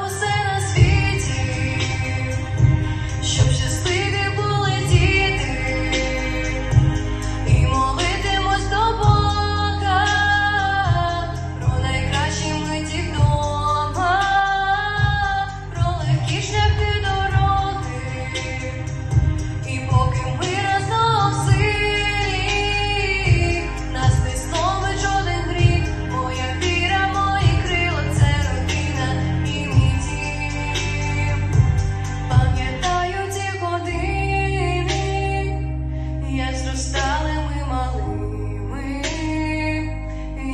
was стали ми малими,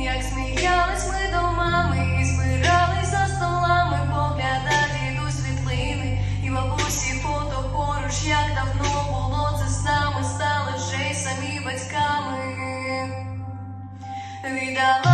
як сміялись ми до мами, і збирались за столами поглядати до світлини, і бабусі фото поруч, як давно було це з нами, стали вже й самі батьками. Віддавали